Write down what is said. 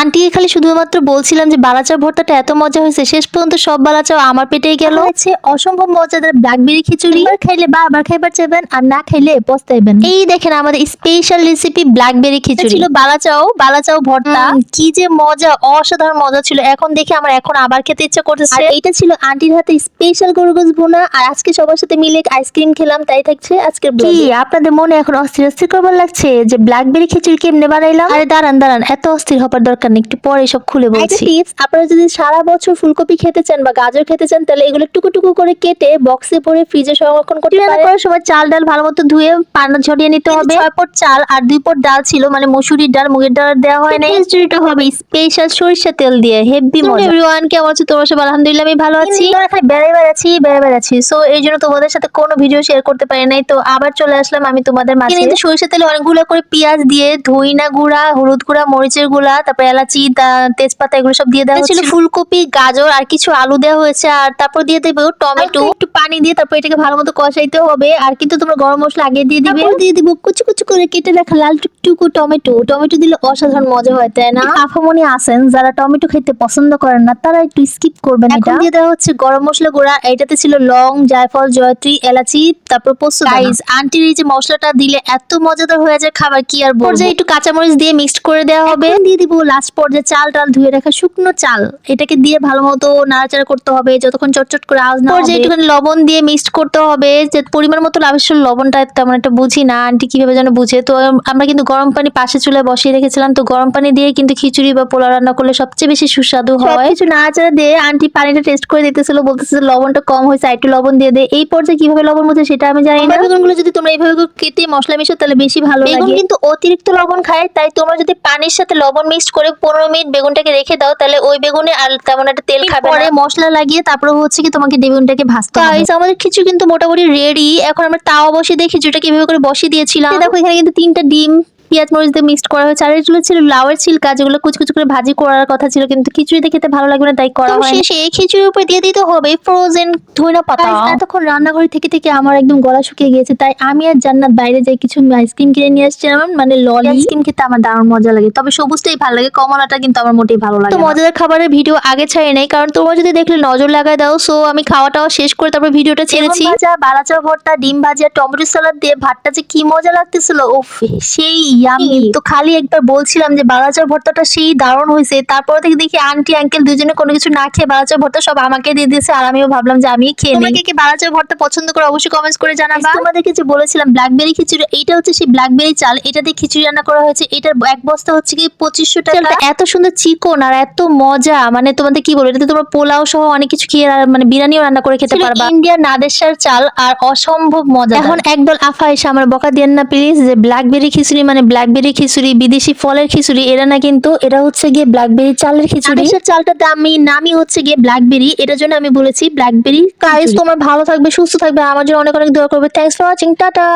Aunty খালি শুধুমাত্র বলছিলাম যে বালাচাও ভর্তাটা এত মজা হয়েছে শেষ পর্যন্ত সব বালাচাও আমার পেটেই গেল। হচ্ছে অসম্ভব মজাদার ব্ল্যাকবেরি খিচুড়ি। এবার খাইলে বারবার খাইবার চাইবেন আর না খাইলে পস্তাইবেন। এই দেখেন আমাদের স্পেশাল রেসিপি ব্ল্যাকবেরি খিচুড়ি। ছিল বালাচাও বালাচাও ভর্তা। কি যে মজা অসাধারণ মজা ছিল। এখন দেখে আমার এখন আবার খেতে ইচ্ছা করতেছে। আর এইটা ছিল আন্টির হাতে স্পেশাল গরুগোশ ভুনা। আর আজকে সবার সাথে মিলে আইসক্রিম খেলাম তাই থাকছে আজকের কি আপনাদের মনে এখন অস্থির অস্থির করবার লাগছে যে ব্ল্যাকবেরি খিচুড়ি কেমনে বানাইলাম? আরে দাঁড়ান দাঁড়ান এত অস্থির হবার দরকার নেই একটু পরে সব খুলে বলছি। টিপস আপনারা যদি সারা বছর ফুলকপি খেতে চান বা গাজর খেতে চান তাহলে এগুলো টুকু টুকু করে কেটে বক্সে ভরে ফ্রিজে সংরক্ষণ করতে পারেন। করার সময় চাল ডাল ভালো মতো ধুয়ে পানা ঝরিয়ে নিতে হবে। ছয় পট চাল আর দুই পট ডাল ছিল মানে মসুরির ডাল মুগের ডাল দেওয়া হয় না খিচুড়িটা হবে স্পেশাল সরিষা তেল দিয়ে হেভি মজা। এভরিওয়ান কেমন আছো তোমার সব আলহামদুলিল্লাহ আমি ভালো আছি। বেড়াই বেড়াচ্ছি বেড়াই বেড়াচ্ছি। সো এই জন্য তোমাদের সাথে কোনো ভিডিও শেয়ার করতে পারি নাই। তো আবার চলে আসলাম আমি তোমাদের মাঝে। কিন্তু সরিষা তেলে অনেকগুলো করে পেঁয়াজ দিয়ে ধইনা গুঁড়া হলুদ গুঁড়া মরিচের গুঁড়া তারপর এলাচি তেজপাতা এগুলো সব দিয়ে দেওয়া ছিল ফুলকপি গাজর আর কিছু আলু দেওয়া হয়েছে আর তারপর দিয়ে দেবে টমেটো। একটু পানি দিয়ে তারপর এটাকে ভালো মতো কষাইতে হবে। আর কিন্তু তোমরা গরম মশলা আগে দিয়ে দিবে। দিয়ে দিব কুচু কুচু করে কেটে রাখা লাল টুকটুকু টমেটো। টমেটো দিলে অসাধারণ মজা হয় তাই না? আফামনি আছেন যারা টমেটো খেতে পছন্দ করেন না তারা একটু স্কিপ করবেন এটা। দিয়ে দেওয়া হচ্ছে গরম মশলা গুঁড়া। এটাতে ছিল লং জায়ফল জয়ত্রী এলাচি তারপর পোস্ত গাইস আন্টির এই যে মশলাটা দিলে এত মজাদার হয়ে যায় খাবার কি আর বলব? একটু কাঁচামরিচ দিয়ে মিক্সড করে দেওয়া হবে। দিয়ে দিব লাস্ট পর্যায়ে চাল টাল ধুয়ে রাখা শুকনো চাল। এটাকে দিয়ে ভালো মতো নাড়াচাড়া করতে হবে যতক্ষণ চটচট করে আওয়াজ না পর্যায়ে একটুখানি লবণ দিয়ে মিক্সড করতে হবে যে পরিমাণ মতো আবশ্যক লবণটা তেমন একটা বুঝি না। আন্টি কীভাবে যেন বুঝে। তো আমরা কিন্তু গরম পানি পাশে চুলায় বসিয়ে রেখেছিলাম। তো গরম পানি দিয়ে কিন্তু খিচুড়ি বা পোলাও রান্না করলে সবচেয়ে বেশি সুস্বাদু হয়। কিছু নাড়াচাড়া দিয়ে আন্টি পানিটা টেস্ট করে দিতেছিল বলতেছিল লবণটা কম হয়েছে একটু লবণ দিয়ে দে। এই পর্যায়ে কীভাবে লবণ মধ্যে সেটা আমি জানি না। বেগুনগুলো যদি তোমরা এইভাবে কেটে মশলা মিশো তাহলে বেশি ভালো লাগে। কিন্তু অতিরিক্ত লবণ খায় তাই তোমরা যদি পানির সাথে লবণ মিক্সড করে পনেরো মিনিট বেগুনটাকে রেখে দাও তাহলে ওই বেগুনে আর তেমন একটা তেল খাবে পরে মশলা লাগিয়ে তারপরে হচ্ছে কি তোমাকে বেগুনটাকে ভাজতে হবে। আমাদের খিচুড়ি কিন্তু মোটামুটি রেডি এখন আমরা তাওয়া বসিয়ে দিয়ে যেটা কীভাবে করে বসিয়ে দিয়েছিলাম। দেখো এখানে কিন্তু তিনটা ডিম পেঁয়াজ মরিচ দিয়ে মিক্সড করা হয়েছে। আর এগুলো ছিল লাউয়ের ছিলকা যেগুলো কুচি কুচি করে ভাজি করার কথা ছিল কিন্তু খিচুড়িতে খেতে ভালো লাগবে না তাই করা হয় শেষে এই খিচুড়ির উপর দিয়ে দিতে হবে ফ্রোজেন ধইনা পাতা। এতক্ষণ রান্নাঘরে থেকে থেকে আমার একদম গলা শুকিয়ে গিয়েছে তাই আমি আর জান্নাত বাইরে যাই কিছু আইসক্রিম কিনে নিয়ে আসছিলাম মানে ললি আইসক্রিম খেতে আমার দারুণ মজা লাগে তবে সবুজটাই ভালো লাগে কমলাটা কিন্তু আমার মোটেই ভালো লাগে তো মজাদার খাবারের ভিডিও আগে ছাড়ে নাই কারণ তোমরা যদি দেখলে নজর লাগায় দাও সো আমি খাওয়াটাও শেষ করে তারপর ভিডিওটা ছেড়েছি। বালাচা ভর্তা ডিম ভাজা টমেটো সালাদ দিয়ে ভাতটা যে কি মজা লাগতেছিল ওফ সেই ইয়ামি তো খালি একবার বলছিলাম যে বালাচার ভর্তাটা সেই দারুণ হয়েছে। তারপর থেকে দেখি আন্টি আঙ্কেল দুজনে কোনো কিছু না খেয়ে বালাচার ভর্তা সব আমাকে দিয়ে দিয়েছে আর আমিও ভাবলাম যে আমি খেয়ে নিই। কি বালাচার ভর্তা পছন্দ করে অবশ্যই কমেন্টস করে জানাবা। তোমাদেরকে যে বলেছিলাম ব্ল্যাকবেরি খিচুড়ি এইটা হচ্ছে সেই ব্ল্যাকবেরি চাল এটা দিয়ে খিচুড়ি রান্না করা হয়েছে। এটার এক বস্তা হচ্ছে কি পঁচিশশো টাকা। এত সুন্দর চিকন আর এত মজা মানে তোমাদের কি বলব এটাতে তোমরা পোলাও সহ অনেক কিছু খেয়ে মানে বিরিয়ানিও রান্না করে খেতে পারবা। ইন্ডিয়ার নাদেশার চাল আর অসম্ভব মজা এখন একদল আফা এসে আমার বকা দিয়েন না প্লিজ যে ব্ল্যাকবেরি খিচুড়ি মানে ব্ল্যাকবেরি খিচুড়ি বিদেশি ফলের খিচুড়ি এরা না কিন্তু এরা হচ্ছে গিয়ে ব্ল্যাকবেরি চালের খিচুড়ি। চালটা দামি নামই হচ্ছে গিয়ে ব্ল্যাকবেরি এটার জন্য আমি বলেছি ব্ল্যাকবেরি গাইস তোমার ভালো থাকবে সুস্থ থাকবে আমার জন্য অনেক অনেক দোয়া করবে। Thanks for watching tata!